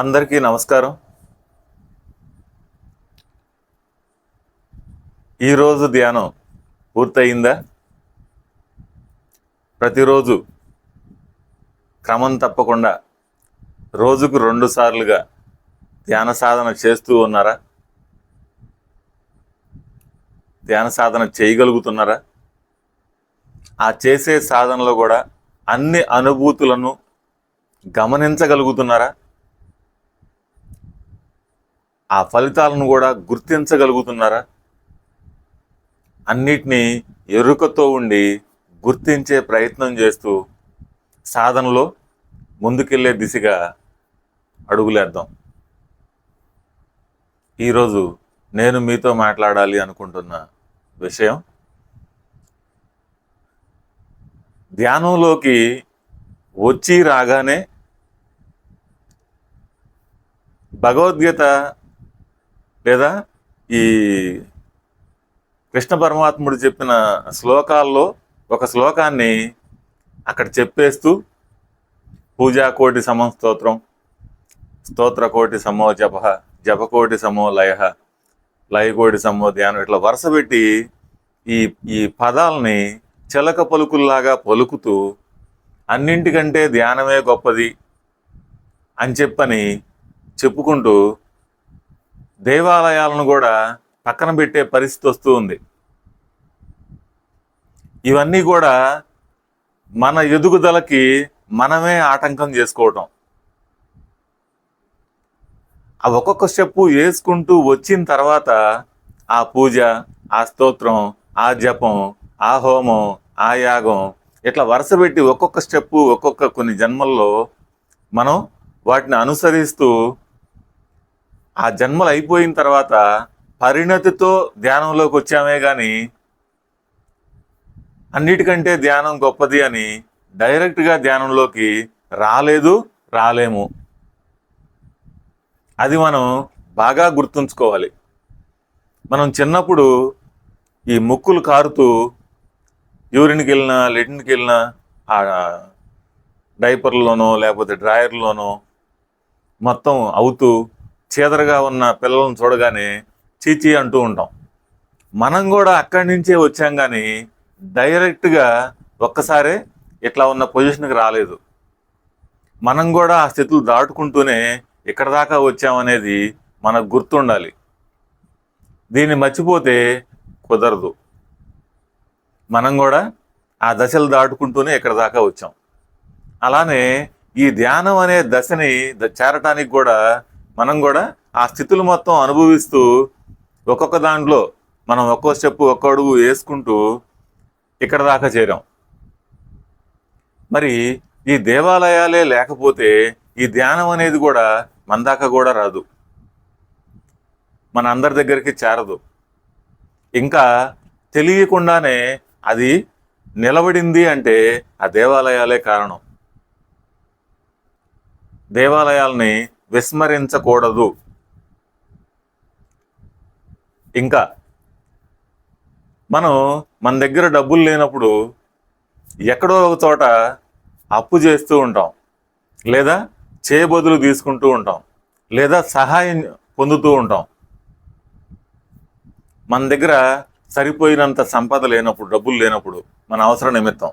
అందరికీ నమస్కారం. ఈరోజు ధ్యానం పూర్తయిందా? ప్రతిరోజు క్రమం తప్పకుండా రోజుకు రెండు సార్లుగా ధ్యాన సాధన చేస్తూ ఉన్నారా? ధ్యాన సాధన చేయగలుగుతున్నారా? ఆ చేసే సాధనలో కూడా అన్ని అనుభూతులను గమనించగలుగుతున్నారా? ఆ ఫలితాలను కూడా గుర్తించగలుగుతున్నారా? అన్నిటినీ ఎరుకతో ఉండి గుర్తించే ప్రయత్నం చేస్తూ సాధనలో ముందుకెళ్ళే దిశగా అడుగులేద్దాం. ఈరోజు నేను మీతో మాట్లాడాలి అనుకుంటున్న విషయం ధ్యానంలోకి వచ్చి రాగానే భగవద్గీత లేదా ఈ కృష్ణ పరమాత్ముడు చెప్పిన శ్లోకాల్లో ఒక శ్లోకాన్ని అక్కడ చెప్పేస్తూ పూజా కోటి సమం స్తోత్రం స్తోత్ర కోటి సమో జప జపకోటి సమో లయ లయకోటి సమో ధ్యానం ఇట్లా వరుస పెట్టి ఈ ఈ పదాలని చిలక పలుకుల్లాగా పలుకుతూ అన్నింటికంటే ధ్యానమే గొప్పది అని చెప్పని చెప్పుకుంటూ దేవాలయాలను కూడా పక్కన పెట్టే పరిస్థితి వస్తూ ఉంది. ఇవన్నీ కూడా మన ఎదుగుదలకి మనమే ఆటంకం చేసుకోవటం. ఆ ఒక్కొక్క స్టెప్పు వేసుకుంటూ వచ్చిన తర్వాత ఆ పూజ ఆ స్తోత్రం ఆ జపం ఆ హోమం ఆ యాగం ఇట్లా వరుస పెట్టి ఒక్కొక్క స్టెప్పు ఒక్కొక్క కొన్ని జన్మల్లో మనం వాటిని అనుసరిస్తూ ఆ జన్మలు అయిపోయిన తర్వాత పరిణతితో ధ్యానంలోకి వచ్చామే కానీ అన్నిటికంటే ధ్యానం గొప్పది అని డైరెక్ట్గా ధ్యానంలోకి రాలేదు రాలేము. అది మనం బాగా గుర్తుంచుకోవాలి. మనం చిన్నప్పుడు ఈ ముక్కులు కారుతూ యూరిన్కి వెళ్ళినా లెటిన్కి వెళ్ళినా ఆ డైపర్లోనో లేకపోతే డ్రాయర్లోనో మొత్తం అవుతూ చీదరగా ఉన్న పిల్లలను చూడగానే చీచీ అంటూ ఉంటాం. మనం కూడా అక్కడి నుంచే వచ్చాం కానీ డైరెక్ట్గా ఒక్కసారే ఇట్లా ఉన్న పొజిషన్కి రాలేదు. మనం కూడా ఆ స్థితులు దాటుకుంటూనే ఇక్కడ దాకా వచ్చామనేది మనకు గుర్తుండాలి. దీన్ని మర్చిపోతే కుదరదు. మనం కూడా ఆ దశలు దాటుకుంటూనే ఇక్కడ దాకా వచ్చాం. అలానే ఈ ధ్యానం అనే దశని చేరటానికి కూడా మనం కూడా ఆ స్థితులు మొత్తం అనుభవిస్తూ ఒక్కొక్క దాంట్లో మనం ఒక్కో స్టెప్ ఒక్కో అడుగు వేసుకుంటూ ఇక్కడ దాకా చేరాం. మరి ఈ దేవాలయాలే లేకపోతే ఈ ధ్యానం అనేది కూడా మన దాకా కూడా రాదు. మన అందరి దగ్గరికి చేరదు. ఇంకా తెలియకుండానే అది నిలబడింది అంటే ఆ దేవాలయాలే కారణం. దేవాలయాల్ని విస్మరించకూడదు. ఇంకా మనం మన దగ్గర డబ్బులు లేనప్పుడు ఎక్కడో ఒక చోట అప్పు చేస్తూ ఉంటాం. లేదా చేయబదులు తీసుకుంటూ ఉంటాం. లేదా సహాయం పొందుతూ ఉంటాం. మన దగ్గర సరిపోయినంత సంపద లేనప్పుడు డబ్బులు లేనప్పుడు మన అవసరం నిమిత్తం.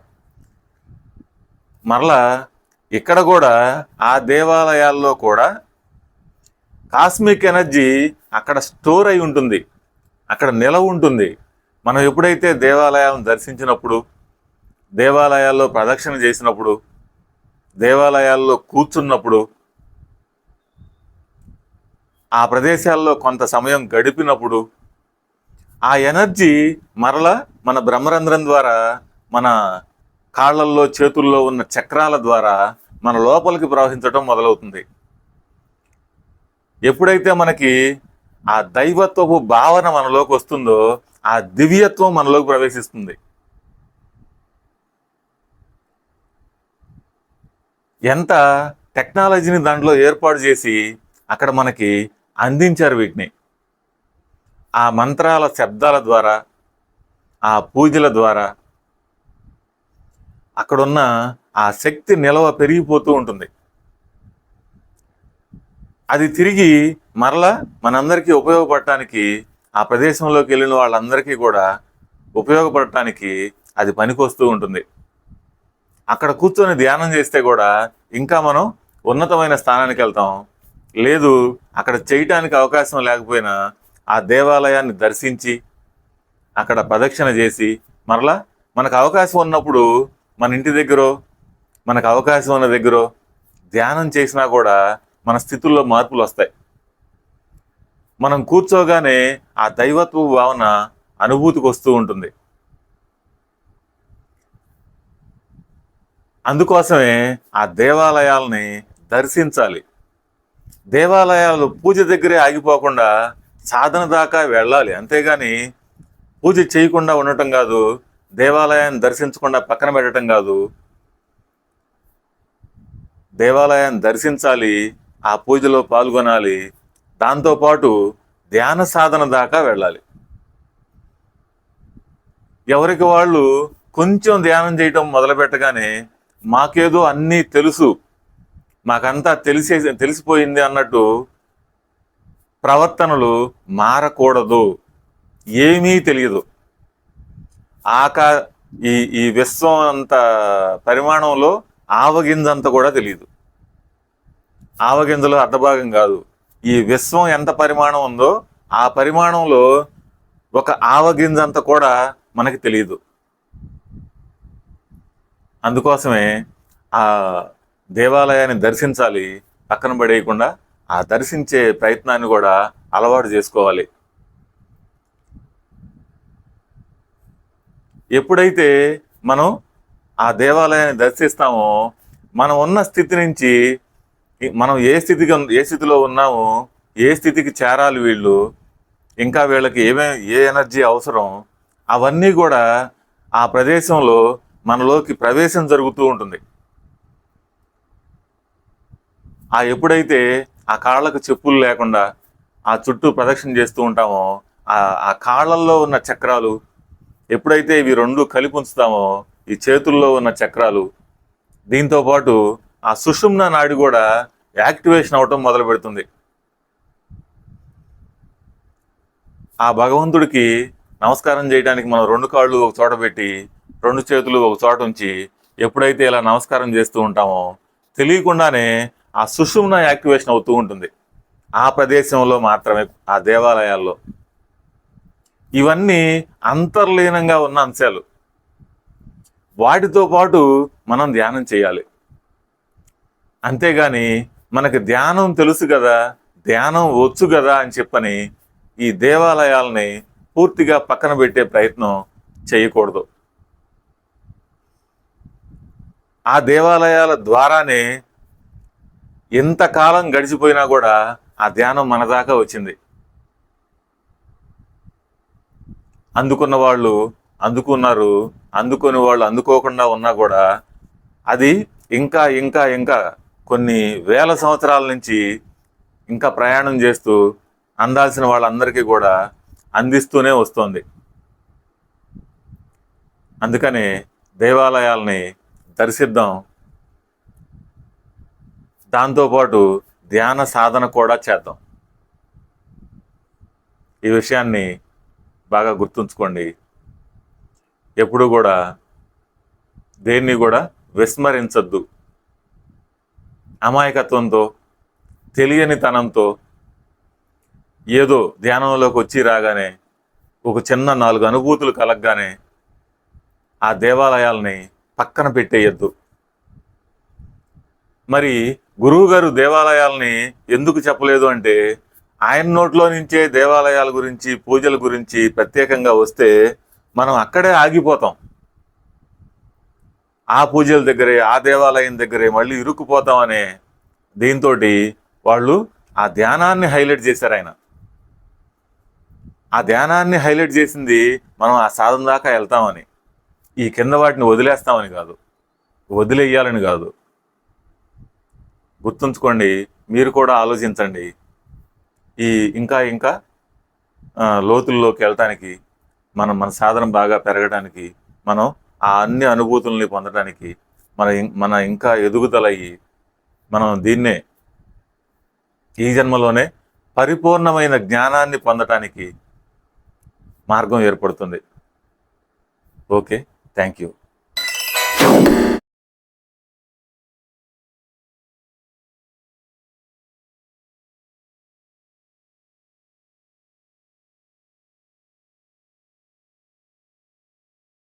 మరలా ఇక్కడ కూడా ఆ దేవాలయాల్లో కూడా కాస్మిక్ ఎనర్జీ అక్కడ స్టోర్ అయి ఉంటుంది. అక్కడ నిలవ ఉంటుంది. మనం ఎప్పుడైతే దేవాలయాలను దర్శించినప్పుడు దేవాలయాల్లో ప్రదక్షిణ చేసినప్పుడు దేవాలయాల్లో కూర్చున్నప్పుడు ఆ ప్రదేశాల్లో కొంత సమయం గడిపినప్పుడు ఆ ఎనర్జీ మరల మన బ్రహ్మరంధ్రం ద్వారా మన కాళ్ళల్లో చేతుల్లో ఉన్న చక్రాల ద్వారా మన లోపలికి ప్రవహించడం మొదలవుతుంది. ఎప్పుడైతే మనకి ఆ దైవత్వపు భావన మనలోకి వస్తుందో ఆ దివ్యత్వం మనలోకి ప్రవేశిస్తుంది. ఎంత టెక్నాలజీని దాంట్లో ఏర్పాటు చేసి అక్కడ మనకి అందించారు వీటిని. ఆ మంత్రాల శబ్దాల ద్వారా ఆ పూజల ద్వారా అక్కడున్న ఆ శక్తి నిలవ పెరిగిపోతూ ఉంటుంది. అది తిరిగి మరలా మనందరికీ ఉపయోగపడటానికి ఆ ప్రదేశంలోకి వెళ్ళిన వాళ్ళందరికీ కూడా ఉపయోగపడటానికి అది పనికొస్తూ ఉంటుంది. అక్కడ కూర్చొని ధ్యానం చేస్తే కూడా ఇంకా మనం ఉన్నతమైన స్థానానికి వెళ్తాం. లేదు అక్కడ చేయటానికి అవకాశం లేకపోయినా ఆ దేవాలయాన్ని దర్శించి అక్కడ ప్రదక్షిణ చేసి మరలా మనకు అవకాశం ఉన్నప్పుడు మన ఇంటి దగ్గరో మనకు అవకాశం ఉన్న దగ్గర ధ్యానం చేసినా కూడా మన స్థితుల్లో మార్పులు వస్తాయి. మనం కూర్చోగానే ఆ దైవత్వ భావన అనుభూతికి వస్తూ ఉంటుంది. అందుకోసమే ఆ దేవాలయాల్ని దర్శించాలి. దేవాలయాలు పూజ దగ్గరే ఆగిపోకుండా సాధన దాకా వెళ్ళాలి. అంతేగాని పూజ చేయకుండా ఉండటం కాదు దేవాలయాన్ని దర్శించకుండా పక్కన పెట్టడం కాదు. దేవాలయాన్ని దర్శించాలి ఆ పూజలో పాల్గొనాలి దాంతోపాటు ధ్యాన సాధన దాకా వెళ్ళాలి. ఎవరికి వాళ్ళు కొంచెం ధ్యానం చేయటం మొదలుపెట్టగానే మాకేదో అన్నీ తెలుసు మాకంతా తెలిసే తెలిసిపోయింది అన్నట్టు ప్రవర్తనలు మారకూడదు. ఏమీ తెలియదు. ఆకా ఈ ఈ విశ్వం అంత పరిమాణంలో ఆవగింజంత కూడా తెలియదు. ఆవగింజలో అర్ధభాగం కాదు. ఈ విశ్వం ఎంత పరిమాణం ఉందో ఆ పరిమాణంలో ఒక ఆవగింజంత కూడా మనకి తెలియదు. అందుకోసమే ఆ దేవాలయాన్ని దర్శించాలి పక్కన పడేయకుండా ఆ దర్శించే ప్రయత్నాన్ని కూడా అలవాటు చేసుకోవాలి. ఎప్పుడైతే మనం ఆ దేవాలయాన్ని దర్శిస్తామో మనం ఉన్న స్థితి నుంచి మనం ఏ స్థితికి ఏ స్థితిలో ఉన్నామో ఏ స్థితికి చేరాలి వీళ్ళు ఇంకా వీళ్ళకి ఏమే ఏ ఎనర్జీ అవసరం అవన్నీ కూడా ఆ ప్రదేశంలో మనలోకి ప్రవేశం జరుగుతూ ఉంటుంది. ఆ ఎప్పుడైతే ఆ కాళ్ళకు చెప్పులు లేకుండా ఆ చుట్టూ ప్రదక్షిణ చేస్తూ ఉంటామో ఆ ఆ కాళ్ళల్లో ఉన్న చక్రాలు ఎప్పుడైతే ఇవి రెండు కలిపి ఉంచుతామో ఈ చేతుల్లో ఉన్న చక్రాలు దీంతో పాటు ఆ సుషుమ్న నాడి కూడా యాక్టివేషన్ అవటం మొదలు పెడుతుంది. ఆ భగవంతుడికి నమస్కారం చేయడానికి మనం రెండు కాళ్ళు ఒక చోట పెట్టి రెండు చేతులు ఒక చోట ఉంచి ఎప్పుడైతే ఇలా నమస్కారం చేస్తూ ఉంటామో తెలియకుండానే ఆ సుషుమ్న యాక్టివేషన్ అవుతూ ఉంటుంది. ఆ ప్రదేశంలో మాత్రమే ఆ దేవాలయాల్లో. ఇవన్నీ అంతర్లీనంగా ఉన్న అంశాలు. వాటితో పాటు మనం ధ్యానం చేయాలి. అంతేగాని మనకి ధ్యానం తెలుసు కదా ధ్యానం వచ్చు కదా అని చెప్పని ఈ దేవాలయాల్ని పూర్తిగా పక్కన పెట్టే ప్రయత్నం చేయకూడదు. ఆ దేవాలయాల ద్వారానే ఎంతకాలం గడిచిపోయినా కూడా ఆ ధ్యానం మన దాకా వచ్చింది. అందుకున్న వాళ్ళు అందుకున్నారు అందుకొని వాళ్ళు అందుకోకుండా ఉన్నా కూడా అది ఇంకా ఇంకా ఇంకా కొన్ని వేల సంవత్సరాల నుంచి ఇంకా ప్రయాణం చేస్తూ అందాల్సిన వాళ్ళందరికీ కూడా అందిస్తూనే వస్తోంది. అందుకని దేవాలయాల్ని దర్శిద్దాం దాంతోపాటు ధ్యాన సాధన కూడా చేద్దాం. ఈ విషయాన్ని బాగా గుర్తుంచుకోండి. ఎప్పుడు కూడా దేన్ని కూడా విస్మరించద్దు. అమాయకత్వంతో తెలియని తనంతో ఏదో ధ్యానంలోకి వచ్చి రాగానే ఒక చిన్న నాలుగు అనుభూతులు కలగగానే ఆ దేవాలయాల్ని పక్కన పెట్టేయద్దు. మరి గురువుగారు దేవాలయాల్ని ఎందుకు చెప్పలేదు అంటే ఆయన నోట్లో నుంచే దేవాలయాల గురించి పూజల గురించి ప్రత్యేకంగా వస్తే మనం అక్కడే ఆగిపోతాం. ఆ పూజల దగ్గరే ఆ దేవాలయం దగ్గరే మళ్ళీ ఇరుక్కుపోతామనే దీంతో వాళ్ళు ఆ ధ్యానాన్ని హైలైట్ చేశారు ఆయన. ఆ ధ్యానాన్ని హైలైట్ చేసింది మనం ఆ సాధన దాకా వెళ్తామని. ఈ కింద వాటిని వదిలేస్తామని కాదు. వదిలేయాలని కాదు. గుర్తుంచుకోండి మీరు కూడా ఆలోచించండి. ఈ ఇంకా ఇంకా లోతుల్లోకి వెళ్ళటానికి మనం మన సాధన బాగా పెరగడానికి మనం ఆ అన్ని అనుభూతుల్ని పొందడానికి మన మన ఇంకా ఎదుగుదలయ్యి మనం దీన్నే ఈ జన్మలోనే పరిపూర్ణమైన జ్ఞానాన్ని పొందటానికి మార్గం ఏర్పడుతుంది. Okay thank you.